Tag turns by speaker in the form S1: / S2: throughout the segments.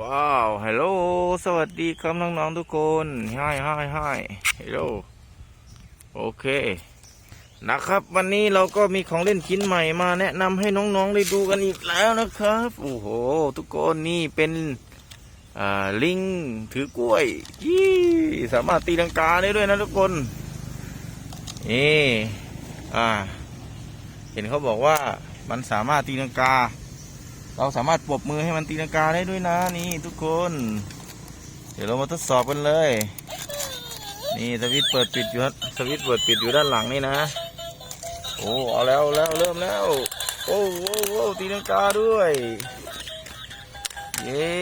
S1: ว้าวฮัลโหลสวัสดีครับน้องๆทุกคนฮ่ายฮ่ายฮายฮัลโหลโอเค นะครับ วันนี้เราก็มีของเล่นชิ้นใหม่มาแนะนำให้น้องๆได้ดูกันอีกแล้วนะครับ โอ้โห ทุกคนนี่เป็นลิงถือกล้วยยี่สามารถตีลังกาได้ด้วยนะทุกคนนี่อ่า เห็นเขาบอกว่ามันสามารถตีลังกา เราสามารถปรบมือให้มันตีลังกาได้ด้วยนะนี่ทุกคน เดี๋ยวเรามาทดสอบกันเลย นี่สวิตเปิดปิดอยู่ครับสวิตเปิดปิดอยู่ด้านหลังนี่นะ โอ้เอาแล้วแล้วเริ่มแล้ว โอ้โอ้โอ้ตีลังกาด้วยเย้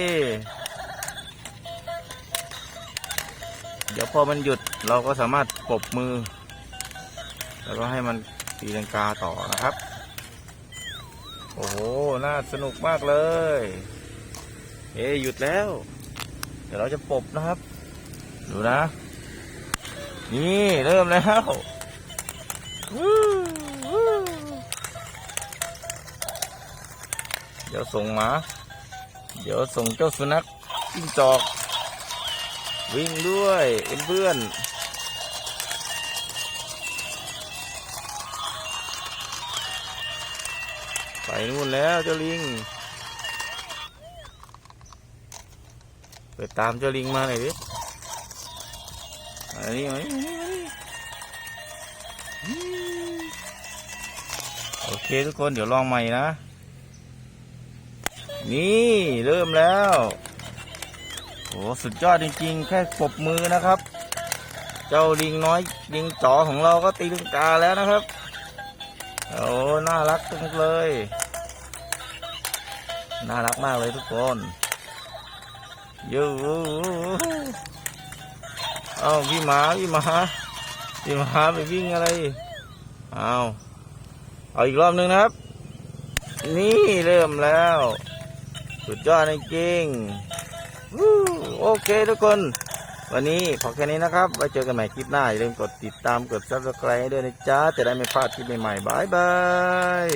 S1: เดี๋ยวพอมันหยุดเราก็สามารถปรบมือ แล้วก็ให้มันตีลังกาต่อนะครับ อ้โห น่าสนุกมากเลย เอ๊หยุดแล้ว เดี๋ยวเราจะปบนะครับ ดูนะ นี่เริ่มแล้วเดี๋ยวส่งหมา เดี๋ยวส่งเจ้าสุนัขจิ้งจอก วิ่งด้วยเป็นเพื่อน ไปนู่นแล้วเจ้าลิงไปตามเจ้าลิงมาหน่อยดิอันนี้นี่มโอเคทุกคนเดี๋ยวลองใหม่นะ นี่เริ่มแล้วโอ้สุดยอดจริงๆ แค่ปบมือนะครับ เจ้าลิงน้อยลิงจ๋อของเราก็ตีลังกาแล้วนะครับ โอ้น่ารักจังเลย น่ารักมากเลยทุกคนยูเอาพี่หมาพี่หมาพี่หมาไปวิ่งอะไรเอาเอาอีกรอบหนึ่งนะครับ นี่เริ่มแล้ว สุดยอดจริงโอเคทุกคน วันนี้ขอแค่นี้นะครับ ไว้เจอกันใหม่คลิปหน้า อย่าลืมกดติดตามกด subscribe ด้วยนะจ๊ะ จะได้ไม่พลาดคลิปใหม่ๆบายบาย